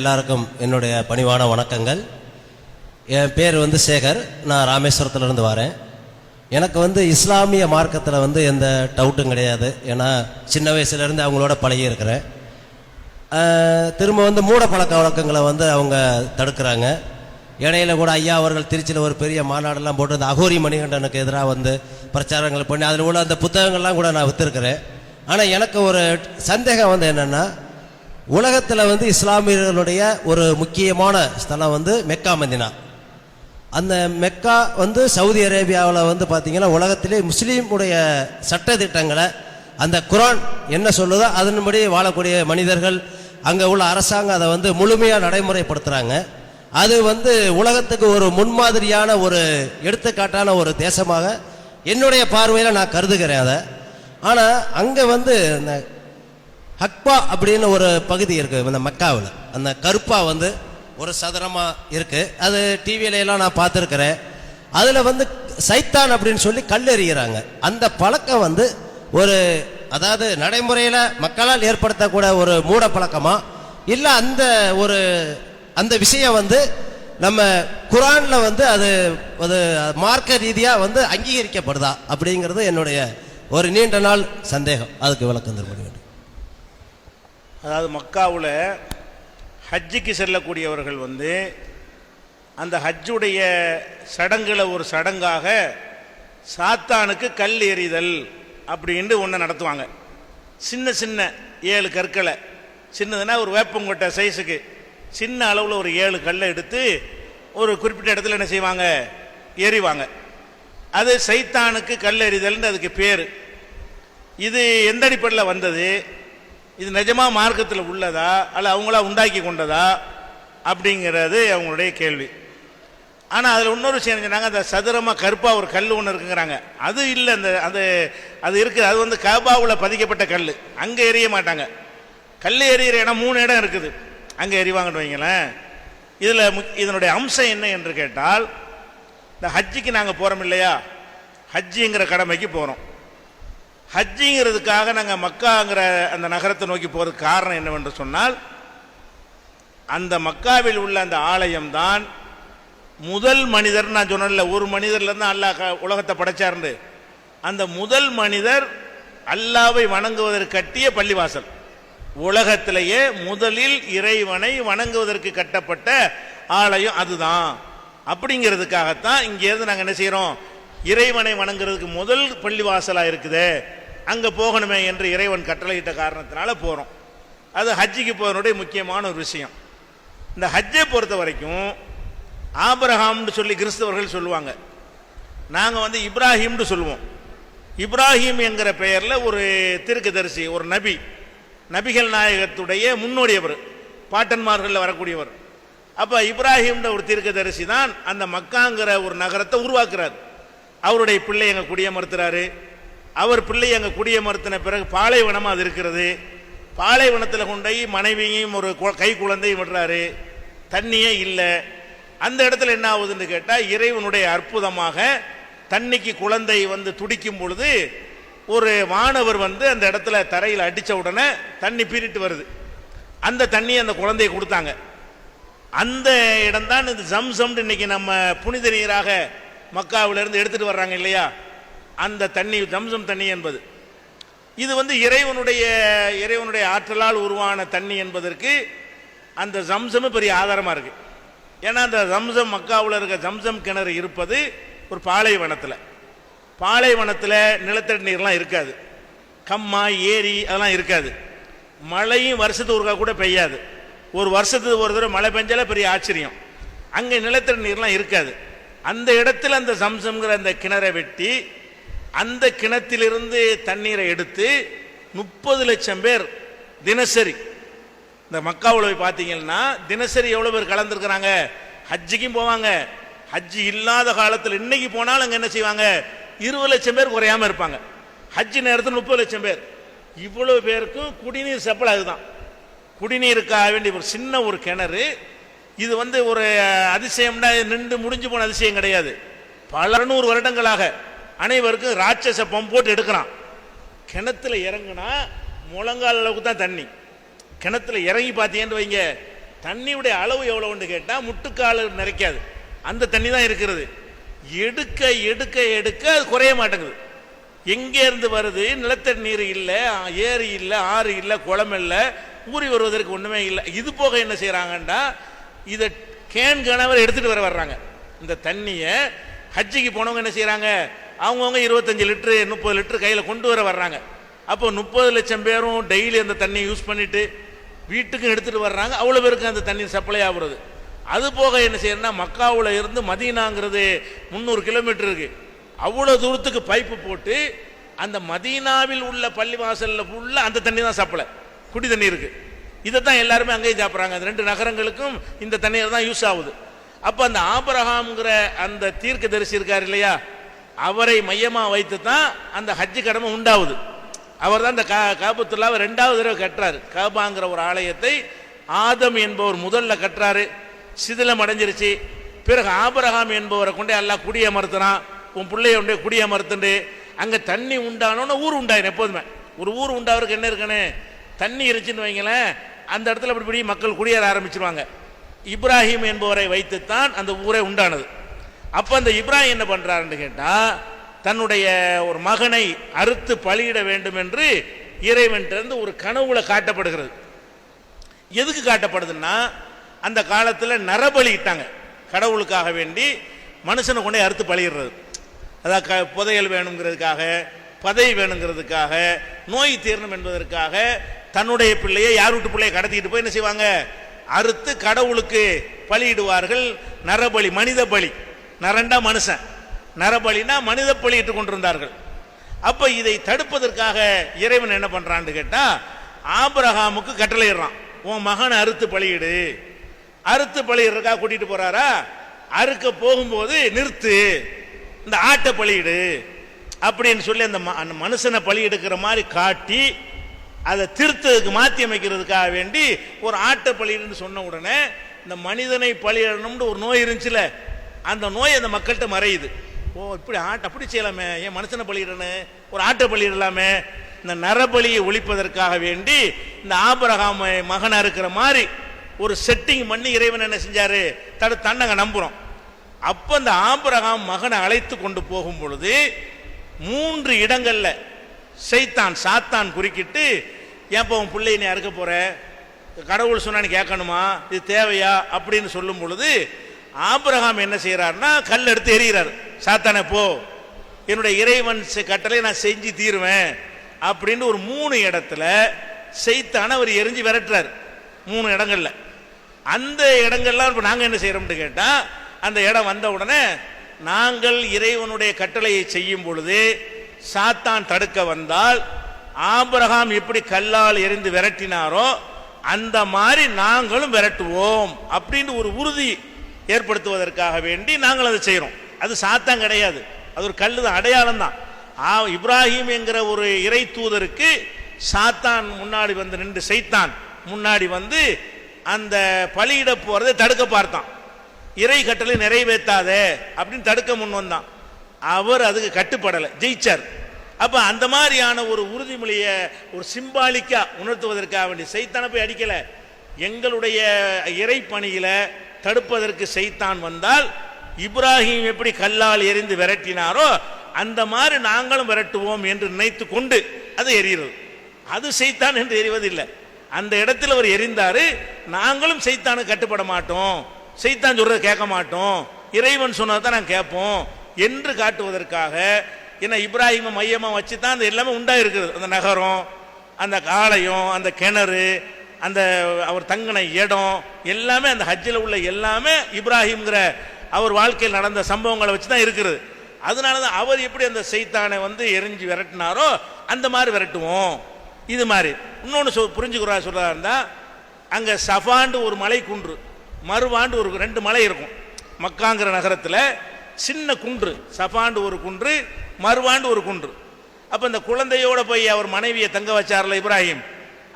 எல்லாருக்கும் என்னுடைய பணிவான வணக்கங்கள். என் பேர் வந்து சேகர். நான் ராமேஸ்வரத்துலேருந்து வரேன். எனக்கு வந்து இஸ்லாமிய மார்க்கத்தில் வந்து எந்த டவுட்டும் கிடையாது. ஏன்னா சின்ன வயசுலேருந்து அவங்களோட பழகி இருக்கிறேன் திரும்ப வந்து மூட பழக்க வழக்கங்களை வந்து அவங்க தடுக்கிறாங்க. இடையில கூட ஐயா அவர்கள் திருச்சியில் ஒரு பெரிய மாநாடெல்லாம் போட்டு அந்த அகோரி மணிகண்டனுக்கு எதிராக வந்து பிரச்சாரங்கள் பண்ணி அதில் உள்ள அந்த புத்தகங்கள்லாம் கூட நான் விற்றுருக்கிறேன் ஆனால் எனக்கு ஒரு சந்தேகம் வந்து என்னென்னா உலகத்தில் வந்து இஸ்லாமியர்களுடைய ஒரு முக்கியமான ஸ்தலம் வந்து மெக்கா மதினா. அந்த மெக்கா வந்து சவுதி அரேபியாவில் வந்து பார்த்தீங்கன்னா உலகத்திலே முஸ்லீமுடைய சட்ட திட்டங்களை அந்த குரான் என்ன சொல்லுதோ அதன்படி வாழக்கூடிய மனிதர்கள் அங்கே உள்ள அரசாங்கம் அதை வந்து முழுமையாக நடைமுறைப்படுத்துகிறாங்க அது வந்து உலகத்துக்கு ஒரு முன்மாதிரியான ஒரு எடுத்துக்காட்டான ஒரு தேசமாக என்னுடைய பார்வையில் நான் கருதுகிறேன் அதை. ஆனால் அங்கே வந்து இந்த ஹக்பா அப்படின்னு ஒரு பகுதி இருக்குது இந்த மக்காவில். அந்த கருப்பா வந்து ஒரு சதுரமாக இருக்குது அது டிவியிலலாம் நான் பார்த்துருக்குறேன். அதில் வந்து சைத்தான் அப்படின்னு சொல்லி கல் எறிகிறாங்க. அந்த பழக்கம் வந்து ஒரு அதாவது நடைமுறையில் மக்களால் ஏற்படுத்தக்கூட ஒரு மூட பழக்கமாக இல்லை அந்த ஒரு அந்த விஷயம் வந்து நம்ம குரானில் வந்து அது அது மார்க்க ரீதியாக வந்து அங்கீகரிக்கப்படுதா அப்படிங்கிறது என்னுடைய ஒரு நீண்ட நாள் சந்தேகம். அதுக்கு விளக்கம் தர வேண்டும் அதாவது மக்காவில் ஹஜ்ஜுக்கு செல்லக்கூடியவர்கள் வந்து அந்த ஹஜ்ஜுடைய சடங்கில் ஒரு சடங்காக சாத்தானுக்கு கல் எறிதல் அப்படின்ட்டு ஒன்று நடத்துவாங்க. சின்ன சின்ன ஏழு கற்களை. சின்னதுன்னா ஒரு வேப்பங்கொட்டை சைஸுக்கு. சின்ன அளவில் ஒரு ஏழு கல்லை எடுத்து ஒரு குறிப்பிட்ட இடத்துல என்ன செய்வாங்க? எறிவாங்க. அது சைத்தானுக்கு கல் எறிதல்னு அதுக்கு பேர். இது எந்த அடிப்படையில் வந்தது? இது நிஜமாக மார்க்கத்தில் உள்ளதா? அல்ல அவங்களா உண்டாக்கி கொண்டதா? அப்படிங்கிறது அவங்களுடைய கேள்வி. ஆனால் அதில் இன்னொரு விஷயம் சொன்னாங்க? அந்த சதுரமாக கருப்பாக ஒரு கல் ஒன்று இருக்குங்கிறாங்க. அது இல்லை அந்த அது அது இருக்குது. அது வந்து கபாவில் பதிக்கப்பட்ட கல் அங்கே எரிய மாட்டாங்க. கல் எறிகிற இடம் மூணு இடம் இருக்குது. அங்கே எறிவாங்கன்னு வைங்களேன். இதில் இதனுடைய அம்சம் என்ன என்று கேட்டால் இந்த ஹஜ்ஜிக்கு நாங்கள் போகிறோம் இல்லையா? ஹஜ்ஜிங்கிற கடமைக்கு போகிறோம் ஹஜ்ஜிங்கிறதுக்காக நாங்கள் மக்காங்கிற அந்த நகரத்தை நோக்கி போகிறதுக்கு காரணம் என்னவென்று சொன்னால் அந்த மக்காவில் உள்ள அந்த ஆலயம் தான் முதல் மனிதர் நான் சொன்னேன்ல ஒரு மனிதர்லேருந்து அல்லாஹ் உலகத்தை படைச்சார்னு அந்த முதல் மனிதர் அல்லாவை வணங்குவதற்கு கட்டிய பள்ளிவாசல். உலகத்திலேயே முதலில் இறைவனை வணங்குவதற்கு கட்டப்பட்ட ஆலயம் அதுதான். அப்படிங்கிறதுக்காகத்தான் இங்கேருந்து நாங்கள் என்ன செய்கிறோம் இறைவனை வணங்குறதுக்கு முதல் பள்ளிவாசலாக இருக்குதே. அங்கே போகணுமே என்று இறைவன் கட்டளையிட்ட காரணத்தினால போகிறோம் அது ஹஜ்ஜிக்கு போகிறனுடைய முக்கியமான ஒரு விஷயம். இந்த ஹஜ்ஜை பொறுத்த வரைக்கும் ஆபரஹாம்னு சொல்லி கிறிஸ்தவர்கள் சொல்லுவாங்க. நாங்கள் வந்து இப்ராஹிம்னு சொல்லுவோம். இப்ராஹிம் என்கிற பெயரில் ஒரு திருக்குதரிசி ஒரு நபி நபிகள் நாயகத்துடைய முன்னோடியவர் பாட்டன்மார்களில் வரக்கூடியவர். அப்போ இப்ராஹிம்ன்ற ஒரு தீர்க்கதரிசி தான் அந்த மக்காங்கிற ஒரு நகரத்தை உருவாக்குறார். அவருடைய பிள்ளை எங்கள் குடியமர்த்துறாரு. அவர் பிள்ளை அங்கே குடியமர்த்தின பிறகு பாலைவனமாக அது இருக்கிறது. பாலைவனத்தில் கொண்டு போய் மனைவியையும் ஒரு கு- கை குழந்தையும் விடுறாரு. தண்ணியே இல்லை. அந்த இடத்துல என்ன ஆகுதுன்னு கேட்டால் இறைவனுடைய அற்புதமாக தண்ணிக்கு குழந்தை வந்து துடிக்கும் பொழுது ஒரு மாணவர் வந்து அந்த இடத்துல தரையில் அடித்த உடனே தண்ணி பீறிட்டு வருது. அந்த தண்ணியை அந்த குழந்தையை கொடுத்தாங்க. அந்த இடம்தான் இந்த ஜம்சம்னு இன்னைக்கு நம்ம புனித நீராக மக்காவிலிருந்து எடுத்துகிட்டு வர்றாங்க இல்லையா? அந்த தண்ணி ஜம்சம் தண்ணி என்பது. இது வந்து இறைவனுடைய இறைவனுடைய ஆற்றலால் உருவான தண்ணி என்பதற்கு அந்த ஜம்சம் பெரிய ஆதாரமாக இருக்குது ஏன்னா அந்த ஜம்சம் மக்காவில் இருக்க ஜம்சம் கிணறு இருப்பது ஒரு பாலைவனத்தில். பாலைவனத்தில் நிலத்தடி நீர்லாம் இருக்காது. கம்மா ஏரி அதெல்லாம் இருக்காது. மழையும் வருஷத்துக்கு ஒருக்கா கூட பெய்யாது. ஒரு வருஷத்துக்கு ஒரு தடவை மழை பெஞ்சாலே பெரிய ஆச்சரியம். அங்கே நிலத்தடி நீர்லாம் இருக்காது. அந்த இடத்துல அந்த சம்சம்ங்கிற அந்த கிணறை வெட்டி அந்த கிணத்திலிருந்து தண்ணீரை எடுத்து முப்பது லட்சம் பேர் தினசரி இந்த மக்காவில் போய் பார்த்தீங்கன்னா தினசரி எவ்வளோ பேர் கலந்துருக்கிறாங்க? ஹஜ்ஜிக்கும் போவாங்க. ஹஜ்ஜி இல்லாத காலத்தில் இன்னைக்கு போனாலும் அங்கே என்ன செய்வாங்க? இருபது லட்சம் பேர் குறையாம இருப்பாங்க. ஹஜ்ஜி நேரத்தில் முப்பது லட்சம் பேர். இவ்வளோ பேருக்கும் குடிநீர் சப்ளை அதுதான். குடிநீருக்காக வேண்டிய ஒரு சின்ன ஒரு கிணறு. இது வந்து ஒரு அதிசயம்னா நின்று முடிஞ்சு போன அதிசயம் கிடையாது. பல நூறு வருடங்களாக அனைவருக்கும் ராட்சச பம்ப் போட்டு எடுக்கிறான். கிணத்துல இறங்குனா முழங்கால் அளவுக்கு தான் தண்ணி. கிணத்துல இறங்கி பார்த்தீங்கன்னு வைங்க தண்ணியுடைய அளவு எவ்வளவுன்னு கேட்டால் முட்டுக்கால் நிறைக்காது. அந்த தண்ணி தான் இருக்கிறது. எடுக்க எடுக்க எடுக்க அது குறைய மாட்டேங்குது. எங்கே இருந்து வருது? நிலத்தடி நீர் இல்லை ஏரி இல்லை ஆறு இல்லை குளம் இல்லை ஊறி வருவதற்கு ஒன்றுமே இல்லை. இது போக என்ன செய்கிறாங்கன்னா இதை கேன் கணவர் எடுத்துகிட்டு வர வர்றாங்க. இந்த தண்ணியை ஹஜ்ஜிக்கு போனவங்க என்ன செய்கிறாங்க அவங்கவுங்க இருபத்தஞ்சி லிட்டரு முப்பது லிட்டரு கையில் கொண்டு வர வர்றாங்க. அப்போ முப்பது லட்சம் பேரும் டெய்லி அந்த தண்ணியை யூஸ் பண்ணிட்டு வீட்டுக்கும் எடுத்துகிட்டு வர்றாங்க. அவ்வளோ பேருக்கு அந்த தண்ணி சப்ளை ஆகுறது. அது போக என்ன செய்யணும்னா மக்காவில் இருந்து மதீனாங்கிறது முந்நூறு கிலோமீட்டர் இருக்குது அவ்வளோ தூரத்துக்கு பைப்பு போட்டு அந்த மதீனாவில் உள்ள பள்ளிவாசலில் ஃபுல்லாக அந்த தண்ணி தான் சப்ளை குடி தண்ணி இருக்குது இதை தான் எல்லாருமே அங்கேயும் சாப்பிட்றாங்க. அந்த ரெண்டு நகரங்களுக்கும் இந்த தண்ணீர் தான் யூஸ் ஆகுது. அப்போ அந்த ஆபரகாம்ங்கிற அந்த தீர்க்க தரிசி இருக்கார் இல்லையா? அவரை மையமாக வைத்து தான் அந்த ஹஜ்ஜு கடமை உண்டாகுது அவர் தான் இந்த கா காபத்துல்லாவை ரெண்டாவது தடவை கட்டுறாரு. காபாங்கிற ஒரு ஆலயத்தை ஆதம் என்பவர் முதல்ல கட்டுறாரு. சிதிலம் அடைஞ்சிருச்சு. பிறகு ஆபரகாம் என்பவரை கொண்டே எல்லாம் குடியமர்த்தினான் உன் பிள்ளைய கொண்டே குடியமர்த்துண்டு. அங்கே தண்ணி உண்டானோன்னு ஊர் உண்டாயிரும் எப்போதுமே. ஒரு ஊர் உண்டாவதுக்கு என்ன இருக்குன்னு? தண்ணி இருந்துச்சுன்னு வைங்களேன் அந்த இடத்துல அப்படி மக்கள் குடியேற ஆரம்பிச்சிருவாங்க. இப்ராஹிம் என்பவரை வைத்துத்தான் அந்த ஊரே உண்டானது. அப்போ அந்த இப்ராஹிம் என்ன பண்ணுறாருன்னு கேட்டால் தன்னுடைய ஒரு மகனை அறுத்து பலியிட வேண்டும் என்று இறைவன்கிட்ட ஒரு கனவுல காட்டப்படுகிறது. எதுக்கு காட்டப்படுதுன்னா அந்த காலத்தில் நரபலி இட்டாங்க. கடவுளுக்காக வேண்டி மனுஷனை கொண்டே அறுத்து பழியிடுறது அதாவது க புதையல் வேணுங்கிறதுக்காக பதவி வேணுங்கிறதுக்காக நோய் தீரணும் என்பதற்காக தன்னுடைய பிள்ளையை யார் வீட்டு பிள்ளையை கடத்திக்கிட்டு போய் என்ன செய்வாங்க? அறுத்து கடவுளுக்கு பலியிடுவார்கள். நரபலி மனித பலி. நரண்டா மனுஷன். நரபலினா மனித பலியிட்டு கொண்டிருந்தார்கள். அப்ப இதை தடுப்பதற்காக இறைவன் என்ன பண்றான்னு கேட்டா ஆபிரகாமுக்கு கட்டளையிடுறான். உன் மகனை அறுத்து பலியிடு. அறுத்து பலியிடுறதுக்காக கூட்டிட்டு போறாரா? அறுக்க போகும்போது நிறுத்து. இந்த ஆட்டை பலியிடு. அப்படின்னு சொல்லி அந்த ம- அந்த மனுஷனை பலி எடுக்கிற மாதிரி காட்டி அதை திருத்ததுக்கு மாற்றி அமைக்கிறதுக்காக வேண்டி ஒரு ஆட்டை பலியிடுன்னு சொன்ன உடனே இந்த மனிதனை பலியிடணும்னு ஒரு நோய் இருந்துச்சுல. அந்த நோய் அந்த மக்கள்கிட்ட மறையுது. ஓ இப்படி ஆட்டை அப்படி செய்யலாமே. ஏன் மனுஷனை பலியிடணும்? ஒரு ஆட்டை பலியிடலாமே. இந்த நரபலியை ஒழிப்பதற்காக வேண்டி இந்த ஆபரகாம மகனா இருக்கிற மாதிரி ஒரு செட்டிங் பண்ணி இறைவன் என்ன செஞ்சாரு? தடு தன்னங்க நம்புறோம். அப்போ இந்த ஆபரகாம் மகனை அழைத்து கொண்டு போகும் பொழுது மூன்று இடங்கள்ல சைத்தான் சாத்தான் குறுக்கிட்டு ஏன்பா உன் பிள்ளை நீ அறுக்க போற? கடவுள் சொன்னா நீ கேட்கணுமா? இது தேவையா? அப்படின்னு சொல்லும் பொழுது ஆபிரகாம் என்ன செய்யறாருன்னா கல் எடுத்து எறிகிறார். சாத்தானே போ. என்னுடைய இறைவன் செ- கட்டளை நான் செஞ்சு தீருவேன். அப்படின்னு ஒரு மூணு இடத்துல செய்தான அவர் எரிஞ்சு விரட்டுறார். மூணு இடங்கள்ல. அந்த இடங்கள்லாம் இப்போ நாங்கள் என்ன செய்கிறோம்னு கேட்டால் அந்த இடம் வந்த உடனே நாங்கள் இறைவனுடைய கட்டளையை செய்யும் பொழுது சாத்தான் தடுக்க வந்தால் ஆபிரகாம் எப்படி கல்லால் எரிந்து விரட்டினாரோ அந்த மாதிரி நாங்களும் விரட்டுவோம் அப்படின்னு ஒரு உறுதி ஏற்படுத்துவதற்காக வேண்டி நாங்கள் அதை செய்கிறோம் அது சாத்தான் கிடையாது. அது ஒரு கல்லு தான் அடையாளம் தான் ஆ இப்ராஹிம் என்கிற ஒரு இறை தூதருக்கு சாத்தான் முன்னாடி வந்து நின்று செய்தான் முன்னாடி வந்து அந்த பலியிட போகிறதை தடுக்க பார்த்தான். இறை கட்டளை நிறைவேற்றாதே அப்படின்னு தடுக்க முன் வந்தான். அவர் அதுக்கு கட்டுப்படலை ஜெயிச்சார். அப்போ அந்த மாதிரியான ஒரு உறுதிமொழியை ஒரு சிம்பாலிக்கா உணர்த்துவதற்காக வேண்டி செய்தான போய் அடிக்கலை. எங்களுடைய இறை பணியில் தடுப்பதற்கு செய்தான் வந்தால் இப்ராஹிம் எப்படி கல்லால் எரிந்து விரட்டினாரோ அந்த மாதிரி நாங்களும் விரட்டுவோம் என்று நினைத்து கொண்டு அது எரிகிறது. அது செய்தான் என்று எரிவதில்லை. அந்த இடத்துல அவர் எரிந்தாரு நாங்களும் செய்தானு கட்டுப்பட மாட்டோம். செய்தான் சொல்கிறத கேட்க மாட்டோம். இறைவன் சொன்னதான் நாங்கள் கேட்போம் என்று காட்டுவதற்காக ஏன்னா இப்ராஹிமை மையமாக வச்சு தான் அந்த எல்லாமே உண்டாக இருக்கிறது அந்த நகரம் அந்த காளையும் அந்த கிணறு அந்த அவர் தங்கின இடம் எல்லாமே அந்த ஹஜ்ஜில் உள்ள எல்லாமே இப்ராஹிம்ங்கிற அவர் வாழ்க்கையில் நடந்த சம்பவங்களை வச்சு தான் இருக்குது. அதனால தான் அவர் எப்படி அந்த செய்தானை வந்து எரிஞ்சு விரட்டினாரோ அந்த மாதிரி விரட்டுவோம். இது மாதிரி. இன்னொன்று சொல் புரிஞ்சுக்கிறா சொல்றதா இருந்தால் அங்கே சஃபாண்டு ஒரு மலை குன்று மறுவாண்டு ஒரு ரெண்டு மலை இருக்கும். மக்காங்கிற நகரத்தில் சின்ன குன்று சஃபாண்டு ஒரு குன்று மறுவாண்டு ஒரு குன்று. அப்போ இந்த குழந்தையோட போய் அவர் மனைவியை தங்க வச்சார்ல இப்ராஹிம்.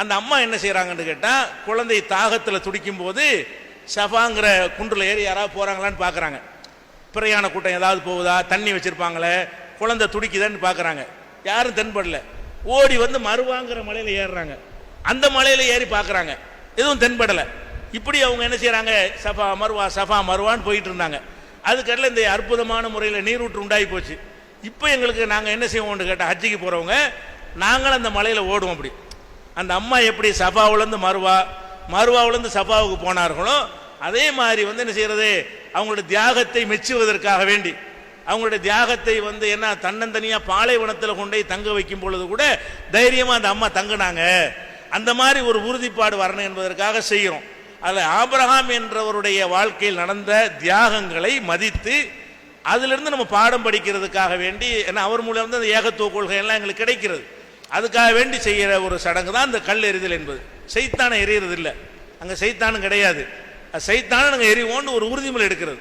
அந்த அம்மா என்ன செய்கிறாங்கன்னு கேட்டால் குழந்தை தாகத்தில் துடிக்கும் போது சஃபாங்கிற குன்றில் ஏறி யாராவது போகிறாங்களான்னு பார்க்குறாங்க பிரயாண கூட்டம் ஏதாவது போகுதா? தண்ணி வச்சுருப்பாங்களே குழந்தை துடிக்குதான்னு பார்க்குறாங்க யாரும் தென்படல. ஓடி வந்து மறுவாங்கிற மலையில் ஏறுறாங்க. அந்த மலையில் ஏறி பார்க்குறாங்க எதுவும் தென்படலை. இப்படி அவங்க என்ன செய்கிறாங்க சஃபா மருவா சஃபா மருவான்னு போயிட்டு இருந்தாங்க. அதுக்கடல இந்த அற்புதமான முறையில் நீரூற்று உண்டாகி போச்சு. இப்போ எங்களுக்கு நாங்கள் என்ன செய்வோம்னு கேட்டால் ஹஜ்ஜிக்கு போகிறவங்க நாங்களும் அந்த மலையில் ஓடுவோம் அப்படி. அந்த அம்மா எப்படி சபாவிலேருந்து மறுவா மறுவாவிலேருந்து சஃபாவுக்கு போனார்களோ அதே மாதிரி வந்து என்ன செய்கிறது அவங்களுடைய தியாகத்தை மெச்சுவதற்காக வேண்டி. அவங்களுடைய தியாகத்தை வந்து என்ன தன்னந்தனியாக பாலைவனத்தில் கொண்டு போய் தங்க வைக்கும் பொழுது கூட தைரியமாக அந்த அம்மா தங்குனாங்க. அந்த மாதிரி ஒரு உறுதிப்பாடு வரணும் என்பதற்காக செய்கிறோம். அதில் ஆபிரகாம் என்றவருடைய வாழ்க்கையில் நடந்த தியாகங்களை மதித்து அதிலிருந்து நம்ம பாடம் படிக்கிறதுக்காக வேண்டி ஏன்னா அவர் மூலம் வந்து அந்த ஏகத்துவ கொள்கை எல்லாம் எங்களுக்கு கிடைக்கிறது. அதுக்காக வேண்டி செய்கிற ஒரு சடங்கு தான் அந்த கல் எறிதல் என்பது. செய்தானை எறிகிறது இல்லை அங்கே செய்தானும் கிடையாது. அது நாங்கள் எறிவோன்னு ஒரு உறுதிமொழி எடுக்கிறது.